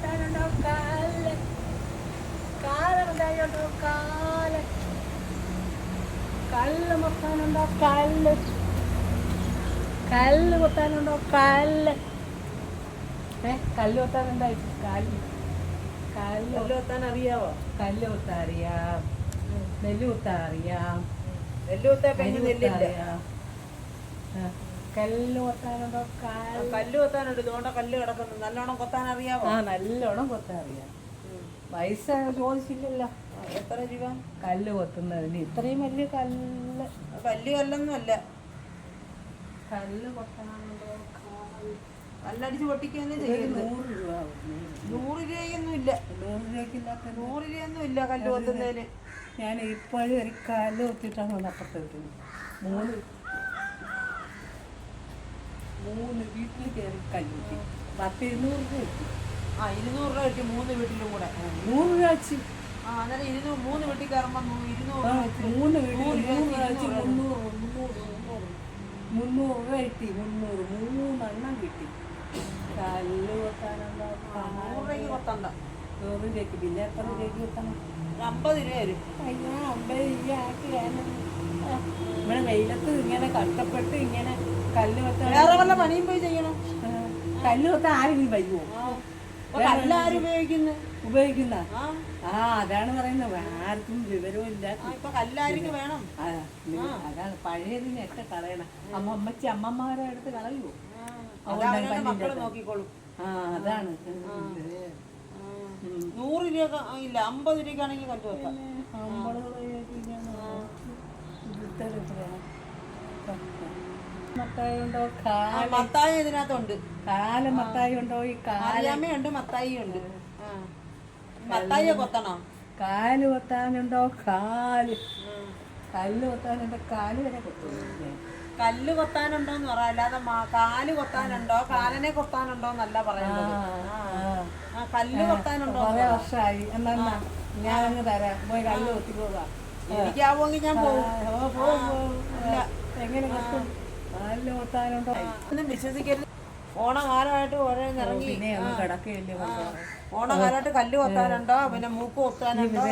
കൊത്താനുണ്ടോ കാൽ കാൽ. കാൽ കല്ല് കൊത്താനുണ്ടോ കല്ല് കല്ല് കൊത്താനുണ്ടോ കല്ല് ഏ കല്ല് കൊത്താനുണ്ടോ കല്ല് കല്ല് കല്ല് കൊത്താൻ അറിയാവോ കല്ല് കൊത്താൻ അറിയാം നെല്ല് കൊത്താൻ അറിയാം നെല്ല് കൊത്താൻ നെല്ലില്ല കല്ല് കൊത്താനുണ്ടോ? ആ, കല്ല് കല്ല് കൊത്താനുണ്ട്. ഇതുകൊണ്ട് കല്ല് കിടക്കുന്നു നല്ലോണം കൊത്താൻ ആ നല്ലോണം കൊത്താൻ അറിയാം. പൈസ ചോദിച്ചില്ലല്ലോ. എത്ര രൂപ? കല്ല് കൊത്തുന്നതിന് ഇത്രയും വലിയ കല്ല്. വലിയ കല്ലൊന്നും അല്ല കല്ല് കൊത്താനുണ്ടോ? കല്ല് കല്ലടിച്ച് ചെയ്യുന്നത്? നൂറ് രൂപ. നൂറ് രൂപയൊന്നും ഇല്ല നൂറ് രൂപയ്ക്കില്ലാത്ത നൂറ് രൂപയൊന്നും ഇല്ല കല്ല് കൊത്തുന്നതിന് ഞാൻ ഇപ്പോഴും ഒരു കല്ല് കൊത്തിയിട്ടാണ് അപ്പുറത്ത് കിട്ടുന്നത് മൂന്ന് മൂന്ന് വീട്ടിൽ കയറി കഴിഞ്ഞു പത്ത് ഇരുന്നൂറ് രൂപ കിട്ടി. ആ ഇരുന്നൂറ് രൂപ കിട്ടി മൂന്ന് വീട്ടിലും കൂടെ. നൂറ് രൂപ വെച്ച് ആ അന്നേരം ഇരുന്നൂറ് മൂന്ന് വീട്ടിൽ കയറുമ്പോൾ ഇരുന്നൂറ് മൂന്ന് വീട്ടിൽ നൂറ് രൂപ മൂന്ന് വെച്ച് വെച്ച് മുന്നൂറ് മുന്നൂറ് മുന്നൂറ്. രൂപ കിട്ടി മുന്നൂറ് മൂന്നെണ്ണം കിട്ടി. കല്ല് നൂറ് രൂപയ്ക്ക് കൊത്തണ്ട നൂറ് രൂപയ്ക്ക് പിന്നെ എത്ര രൂപയ്ക്ക് കൊത്തണം അമ്പത് രൂപ വരും. അയ്യോ അമ്പത് രൂപ ആക്കി വേണം. ഇവിടെ വെയിലത്ത് ഇങ്ങനെ കഷ്ടപ്പെട്ട് ഇങ്ങനെ കല്ല് വേറെ വല്ല പണിയും പോയി ചെയ്യണം. കല്ല് ആരെങ്കിലും വരുമോ കല്ലാരും ഉപയോഗിക്കുന്നു? ഉപയോഗിക്കുന്ന? ആ. അതാണ് പറയുന്നത്. ആർക്കും ആ, കല്ലാർക്ക് വേണം? അതാണ് പഴയതിനൊക്കെ കളയണം. അമ്മ അമ്മച്ചി അമ്മമാരെ അടുത്ത് കളയുമോ നോക്കിക്കോളും. ആ അതാണ്. നൂറ് രൂപ ഇല്ല അമ്പത് രൂപയ്ക്കാണെങ്കിൽ കണ്ടു വെക്കാം. അമ്പത് രൂപ? മത്തായി ഉണ്ടോ മത്തായി ഇതിനകത്തുണ്ട്. കാല മത്തായി ഉണ്ടോ ഈ കാലമ്മയുണ്ട് മത്തായി ഉണ്ട് മത്തായി കൊത്തണോ? കാൽ കൊത്താനുണ്ടോ? കാൽ. കല്ല് കൊത്താനുണ്ടോ? കാൽ വരെ കൊത്തുന്നു കല്ല് കൊത്താനുണ്ടോന്ന് പറയാം അല്ലാതെ കാൽ കൊത്താനുണ്ടോ? കാലനെ കൊത്താനുണ്ടോ എന്നല്ല പറയുന്നത് കല്ല് കൊത്താനുണ്ടോ കുറെ വർഷമായി എന്നാ ഞാൻ അങ്ങ് തരാം. പോയി കല്ല് കൊത്തി പോവാ എനിക്കാവുമെങ്കിൽ ഞാൻ പോകും. എങ്ങനെ കൊത്തും കൊത്താനുണ്ടോ ഒന്നും വിശ്വസിക്കരുത്. ഓണകാലമായിട്ട് ഓരോന്ന് ഇറങ്ങി കൊണ്ടുപോകാൻ. ഓണകാലമായിട്ട് കല്ല് കൊത്താനുണ്ടോ? പിന്നെ മൂക്ക് കൊത്താനുണ്ടോ?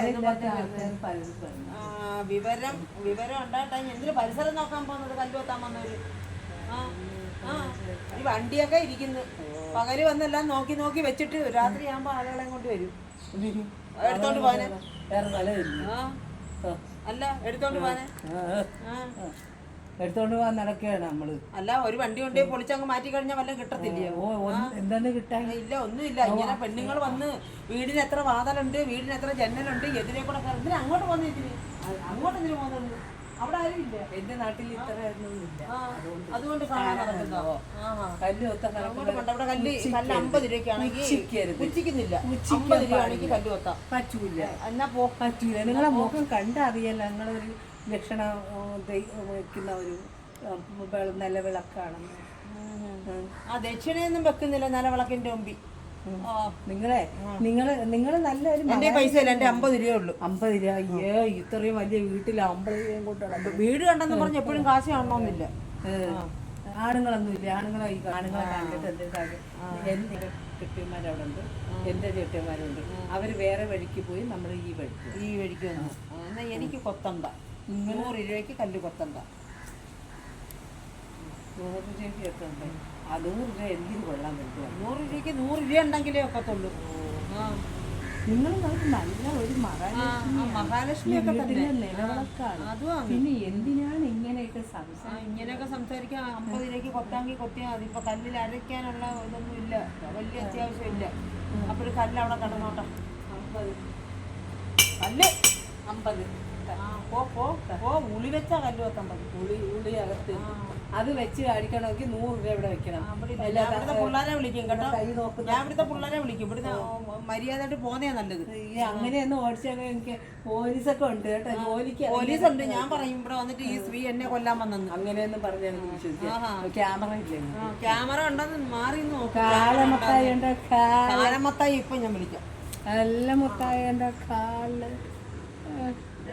വിവരം വിവരം ഉണ്ടായിട്ടാ എന്തിനു പരിസരം നോക്കാൻ പോകുന്നത്? കല്ല് കൊത്താൻ വന്നവര്. ഈ വണ്ടിയൊക്കെ ഇരിക്കുന്നു. പകൽ വന്നെല്ലാം നോക്കി നോക്കി വെച്ചിട്ട് രാത്രി ആകുമ്പോ ആളുകളെ കൊണ്ട് വരും. എടുത്തോണ്ട് പോവാനെ. അല്ല എടുത്തോണ്ട് ആ. എടുത്തോണ്ട് പോകാൻ നടക്കുകയാണ് നമ്മൾ. അല്ല ഒരു വണ്ടി കൊണ്ട് പൊളിച്ചങ്ങ് മാറ്റി കഴിഞ്ഞാൽ വല്ലതും കിട്ടത്തില്ലയോ ഓ ഒന്ന് എന്താണ് കിട്ടാൻ? ഇല്ല ഒന്നുമില്ല. ഇങ്ങനെ പെണ്ണുങ്ങൾ വന്ന് വീടിന് എത്ര വാതലുണ്ട് വീടിന് എത്ര ജനലുണ്ട് എതിരെ കൂടെ എന്തിനാ അങ്ങോട്ട് പോകുന്ന ഇതിന്? അങ്ങോട്ട് എന്തിനു പോകുന്നത്? അവിടെ ആരും ഇല്ല. എന്റെ നാട്ടിൽ ഇത്ര ഇല്ല. അതുകൊണ്ട്. കല്ല് കൊണ്ട് അവിടെ കല്ല് കല്ല് അമ്പത് രൂപയ്ക്കാണെങ്കിൽ. ഉച്ചിക്കുന്നില്ല. അമ്പത് രൂപയാണെങ്കിൽ കല്ല് കൊത്താം പറ്റൂല. എന്നാ പോ. പറ്റൂല. നിങ്ങളെ മുഖം കണ്ടറിയല്ല. നിങ്ങളൊരു ലക്ഷണ വയ്ക്കുന്ന ഒരു നിലവിളക്കാണ്. ആ ദക്ഷിണയൊന്നും വെക്കുന്നില്ല നിലവിളക്കിന്റെ മുമ്പിൽ. നിങ്ങളെ നിങ്ങൾ നിങ്ങൾ നല്ലൊരു എന്റെ പൈസ ഇല്ല എന്റെ അമ്പത് രൂപയേ ഉള്ളൂ. അമ്പത് രൂപ അയ്യോ ഇത്രയും വലിയ വീട്ടിൽ അമ്പത് രൂപയും കൊണ്ടാണ് വീട് കണ്ടെന്ന് പറഞ്ഞ എപ്പോഴും കാശ് കാണണമെന്നില്ല ആണുങ്ങളൊന്നും ഇല്ല ആണുങ്ങളെ ഈ ആണുങ്ങളെ കണ്ടിട്ട് എന്ത് കാര്യം എന്റെ കെട്ടിയന്മാരവിടെ ഉണ്ട് എന്റെ ചേട്ടിയന്മാരുണ്ട് അവർ വേറെ വഴിക്ക് പോയി നമ്മൾ ഈ വഴിക്ക് ഈ വഴിക്ക് വന്നു. എന്നാ എനിക്ക് കൊത്തണ്ട നൂറ് രൂപയ്ക്ക് കല്ല് കൊത്തണ്ട. നൂറ് രൂപയ്ക്ക് ഒക്കെ ആ നൂറ് രൂപ എന്തിനു കൊള്ളാൻ പറ്റുക നൂറ് രൂപയ്ക്ക് നൂറ് രൂപ ഉണ്ടെങ്കിലേ ഒക്കത്തുള്ളൂ. നിങ്ങൾ നല്ല ഒരു മഹാലക്ഷ്മി പിന്നെ എന്തിനാണ് ഇങ്ങനെയൊക്കെ ആ, സംസാരം ഇങ്ങനെയൊക്കെ സംസാരിക്കാൻ അമ്പത് രൂപയ്ക്ക് കൊത്താങ്കി കൊത്തിയാൽ മതി. ഇപ്പൊ കല്ലിൽ അരയ്ക്കാനുള്ള ഇതൊന്നും ഇല്ല. വലിയ അത്യാവശ്യമില്ല അപ്പൊ കല്ല് അവിടെ കിടന്നോട്ടെ. അമ്പത്. കല്ല് അമ്പത്. പോ പോ പോ ഉളി വെച്ച കല്ല് വെക്കാൻ ഉളി ഉളി അകത്ത്. അത് വെച്ച് അടിക്കണമെങ്കിൽ നൂറ് രൂപ ഇവിടെ വെക്കണം. ഇവിടുത്തെ പിള്ളേരെ വിളിക്കും കേട്ടോ. ഞാൻ ഇവിടുത്തെ പിള്ളേരെ വിളിക്കും. ഇവിടുന്ന് മര്യാദയായിട്ട് പോന്നേ നല്ലത്. ഈ അങ്ങനെയൊന്നും ഓടിച്ചാൽ എനിക്ക് പോലീസൊക്കെ ഉണ്ട് കേട്ടോ. ജോലിക്ക് പോലീസ് ഉണ്ട് ഞാൻ പറയും ഇവിടെ വന്നിട്ട് ഈ സ്ത്രീ എന്നെ കൊല്ലാൻ വന്നെന്ന്. അങ്ങനെയൊന്നും പറഞ്ഞാൽ എനിക്ക് ക്യാമറ ഇല്ലേ? ക്യാമറ ഉണ്ടെന്ന് മാറി കാലമത്തായി ഉണ്ട്? കാലമത്തായി ഇപ്പൊ ഞാൻ വിളിക്കാം. നല്ല മുത്തായ കാൽ.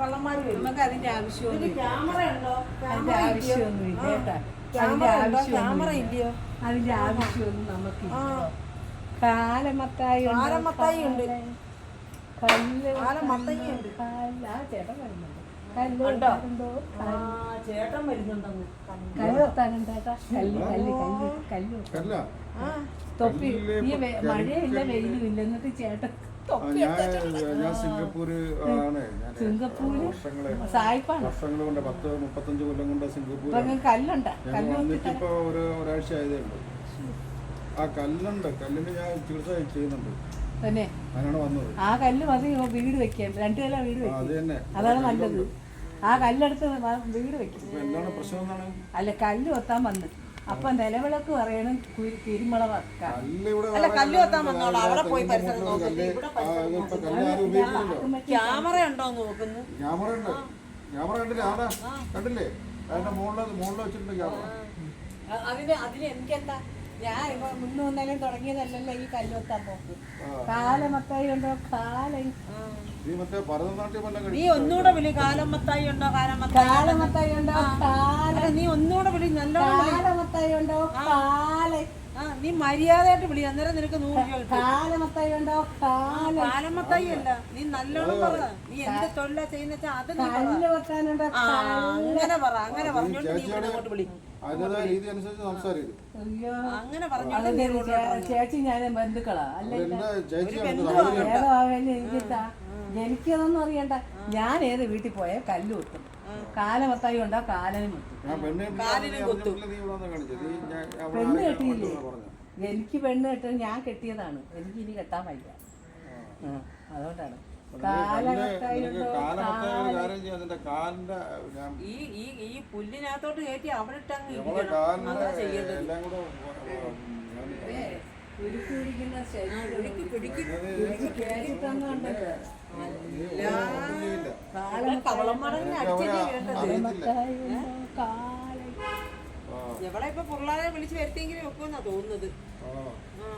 ആകുമ്പോ കള്ളന്മാര് വരും. നമുക്ക് അതിന്റെ ആവശ്യമൊന്നും ക്യാമറ ഉണ്ടോ? അതിന്റെ കേട്ടാ. ക്യാമറ ക്യാമറ ഇല്ലയോ? അതിന്റെ ആവശ്യമൊന്നും നമുക്ക് കാലമത്തായി ഉണ്ട്, കാലമത്തായി ഉണ്ട്. കല്ല് ഉണ്ട്. കല്ല് ആ ചേട്ടൻ വരുന്നുണ്ട്. കല്ല് ഉണ്ടോ? ഉണ്ടോ ആ ചേട്ടൻ വരുന്നുണ്ടെന്ന്. കല്ല്. വെത്താനുണ്ട് കേട്ടാ കല്ല് കല്ല് കല്ല് കല്ല് അല്ല ആ. തൊപ്പി. മഴയില്ല വെയിലും ഇല്ല. എന്നിട്ട് ചേട്ടൻ ഞാൻ സിംഗപ്പൂര് ആണ്. സിംഗപ്പൂര് വർഷങ്ങൾ കൊണ്ട് പത്ത് മുപ്പത്തഞ്ച് കൊല്ലം കൊണ്ട് സിംഗപ്പൂർ വന്നിട്ടിപ്പോ കല്ല് വന്നിട്ട് ഒരു ഒരാഴ്ച ആയതേ ഉള്ളൂ ആ കല്ലുണ്ട്. കല്ലിന് ഞാൻ ചികിത്സ ചെയ്യുന്നുണ്ട്. തന്നെ. ആ കല്ല് മതി വീട് വെക്കാൻ രണ്ടു നില വീട് വെക്കും. അതാണ് നല്ലത്. ആ കല്ലെടുത്ത് വീട് വെക്കും. അല്ല കല്ല് കൊത്താൻ വന്ന്. അപ്പൊ നിലവിളക്ക് പറയണം തിരുമള അല്ല, കല്ല് വെത്താൻ വന്നോളൂ. അവിടെ പോയി പരിസരം ക്യാമറ നോക്കുന്നു. ക്യാമറ ഉണ്ട്. ക്യാമറ കണ്ടില്ലേ? ആടാ കണ്ടില്ലേ? അതിന്റെ മുകളിൽ മുകളിൽ വെച്ചിട്ടുണ്ട് ക്യാമറ. അതിന് അതിന് എനിക്കെന്താ? ഞാൻ ഇപ്പൊ മുന്നു വന്നാലും തുടങ്ങിയതല്ലല്ലോ ഈ കല്ല് കൊത്താൻ പോക്ക്. കാലമത്തായി ഉണ്ടോ? കാലം. നീ ഒന്നുകൂടെ വിളി. കാലമത്തായി ഉണ്ടോ? കാലമത്തായി കാലമത്തായി ഉണ്ടോ കാല അല്ല, നീ ഒന്നുകൂടെ വിളി നല്ലോണം വിളി. കാലമത്തായി ഉണ്ടോ കാല ആ നീ മര്യാദയായിട്ട് വിളി. അന്നേരം നിനക്ക് നൂറ് രൂപ കിട്ടും. കാലമത്തായി ഉണ്ടോ കാല. കാലമത്തായി അല്ല. നീ നല്ലോണം പറ. നീ എന്ത് തൊഴിലാ ചെയ്യുന്ന വെച്ചാ അത് നീ പറ. കല്ല് വെക്കാനുണ്ടോ ആ അങ്ങനെ പറ അങ്ങനെ പറഞ്ഞോണ്ട് നീ ഇവിടെ അങ്ങോട്ട് വിളി. അതിന്റെതായ രീതി അനുസരിച്ച് സംസാരിക്കും. അയ്യോ. അങ്ങനെ പറഞ്ഞോണ്ട് അതെ ചേ- ചേച്ചി? ഞാൻ ബന്ധുക്കളാ. അല്ല എന്റെ ചേച്ചിയാണ് ഏതായാലും എനിക്ക് ത- എനിക്കതൊന്നും അറിയണ്ട. ഞാൻ ഏത് വീട്ടിൽ പോയാൽ കല്ല് കൊത്തും. കാലമത്തായി ഉണ്ടോ കാലനും കൊത്തും. ഞാൻ പെണ്ണ് കെട്ടിയതാണെന്ന് നീ അറിഞ്ഞിട്ടില്ല, നീ ഇവിടെ വന്ന് കാണിച്ചത്. നീ ഞാൻ അവിടെ പെണ്ണ് കെട്ടിയില്ലേ. എനിക്ക് പെണ്ണ് കെട്ടത് ഞാൻ കെട്ടിയതാണ് എനിക്ക് ഇനി കെട്ടാൻ വയ്യ ആ, അതുകൊണ്ടാണ് ഈ ഈ ഈ പുല്ലിനകത്തോട്ട് കയറ്റി അവിടെ ഇട്ടങ്ങ് എല്ലാം കൂടെ ഉം, ഞാൻ ഉരുക്കി പിടിക്കുന്ന ശരീരം പിടിക്ക് പിടിക്ക് ഉരുക്കി കയറ്റി തന്നുണ്ടല്ലോ നീ ഒന്നും ചെയ്യില്ല. ഇവിടെ കവളന്മാരങ്ങനെ അടിച്ചല്ലേ വേണ്ടത് അറിയത്തില്ല കാലമത്തായി ഉണ്ടോ കാല ആ, ഇപ്പൊ പിള്ളേരെ വിളിച്ച് വരുത്തിയെങ്കിലും വെക്കുമെന്നാ തോന്നുന്നത്. ആ. ആ.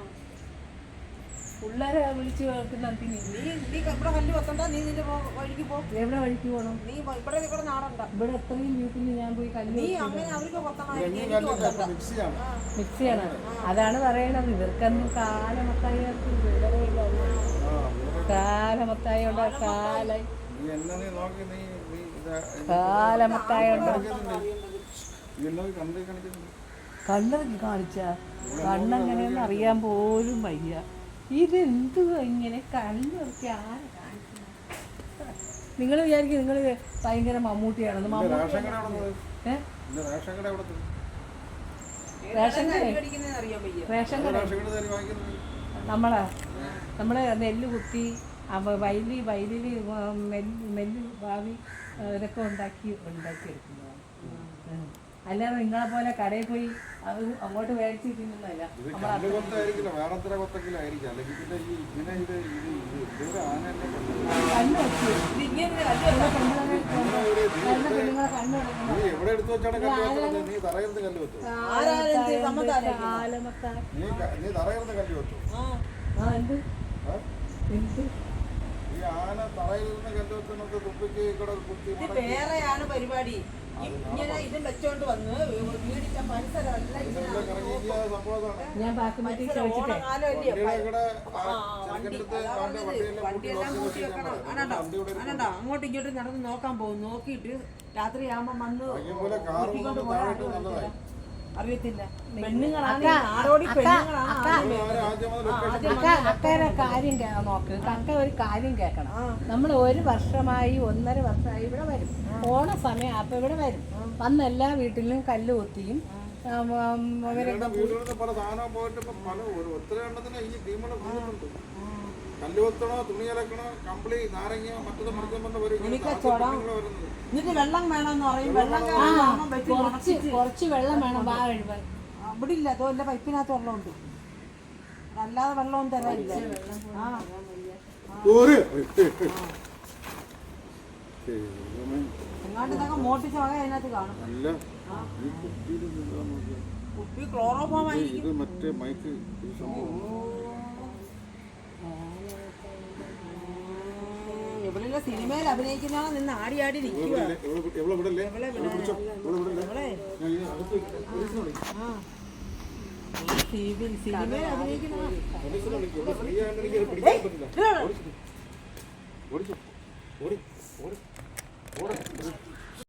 പിള്ളേരെ വിളിച്ചു കേൾക്കുന്ന പിന്നെ നീ നീ ഇവിടെ കല്ല് വെക്കണ്ട നീ നിന്റെ പോ- വഴിക്ക് പോ. എവിടെ വഴിക്ക് പോകണം നീ ഇവിടെ ഇവിടെ നാടണ്ട. ഇവിടെ എത്രയും വീട്ടിൽ ഞാൻ പോയി കല്ല് നീ അങ്ങനെ അവർക്ക് എനിക്ക് മിക്സ് ചെയ്യണം. അതാണ് പറയണത്. ഇവർക്കൊന്നും കാലമത്തായ ആ, ഇവിടെ കാലമത്തായ. ഉണ്ടോ കാല നീ എന്നെ നീ നോക്കി നീ നീ ഇതാ കാലമത്തായ ഉണ്ടോ കണ്ണൊക്കെ കാണിച്ച കണ്ണെങ്ങനെയെന്ന് അറിയാൻ പോലും വയ്യ. ഇതെന്തുവാ ഇങ്ങനെ കണ്ണൊക്കെ ആരെ നിങ്ങൾ വിചാരിക്കും നിങ്ങൾ ഭയങ്കര മമ്മൂട്ടിയാണെന്ന്. മമ്മൂട്ടി റേഷൻ റേഷൻ കട എവിടെ പോയി? റേഷൻ കട? അടിക്കുന്നതെന്ന് അറിയാൻ വയ്യ. റേഷൻ കട? റേഷൻ കട തരി വാങ്ങിക്കുന്നത്? നമ്മളെ? നമ്മളെ നെല്ല് കുത്തി വൈലി വയലി വയലിൽ നെല്ല് നെല്ല് ഭാവി ഇതൊക്കെ ഉണ്ടാക്കി ഉണ്ടാക്കിയെടുക്കുന്നതാണ്. ഉം. അല്ലാതെ നിങ്ങളെ പോലെ കടയിൽ പോയി അത് അങ്ങോട്ട് മേടിച്ച് തിന്നുന്നതല്ല. എന്ത്? എന്ത്? ഇത് വേറെയാണ് പരിപാടി. ഇങ്ങനെ ഇതും വെച്ചോണ്ട് വന്ന് വീടിന്റെ പരിസരമല്ല ഞാൻ. വണ്ടിയെല്ലാം കൂട്ടി വെക്കണം. ഞാൻ അങ്ങോട്ട് അങ്ങോട്ടും ഇങ്ങോട്ടും നടന്ന് നോക്കാൻ പോകും. നോക്കിയിട്ട് രാത്രി ആകുമ്പോ വന്ന് ഭാഗ്യം പോലെ കാർ കൂട്ടിക്കൊണ്ട് കൊണ്ടു പോയാൽ നല്ലതായി അറിയത്തില്ല. പെണ്ണുങ്ങളാണ് അക്കയുടെ കാര്യം കേ- നോക്ക്. അക്ക ഒരു കാര്യം കേൾക്കണം. നമ്മൾ ഒരു വർഷമായി ഒന്നര വർഷമായി ഇവിടെ വരും. ഓണ സമയം അപ്പൊ ഇവിടെ വരും. വന്ന് എല്ലാ വീട്ടിലും കല്ല് കുത്തിയും അവരൊക്കെ കല്ല് കൊത്തണോ തുണി അലക്കണോ കമ്പിളി നാരങ്ങ മറ്റത് മറിക്കാൻ പറഞ്ഞ. എന്നിട്ട് വെള്ളം വേണമെന്ന് പറയും വെള്ളം കുറച്ച് കുറച്ച് വെള്ളം വേണം. വാ കഴിവാൻ അവിടെ ഇല്ല അതോ എന്റെ പൈപ്പിനകത്ത് വെള്ളമുണ്ട്. അല്ലാതെ വെള്ളവും തരാനില്ല. ആ. എങ്ങാണ്ട് ഇതൊക്കെ മോട്ടിച്ച വക അതിനകത്ത് കാണും? കുപ്പി ക്ലോറോഫോം ആയിരിക്കും. ഇത് മറ്റേ മൈക്ക് ഈ സിനിമയിൽ അഭിനയിക്കുന്ന നിന്ന് ആടി ആടി സിനിമയിൽ അഭിനയിക്കുന്ന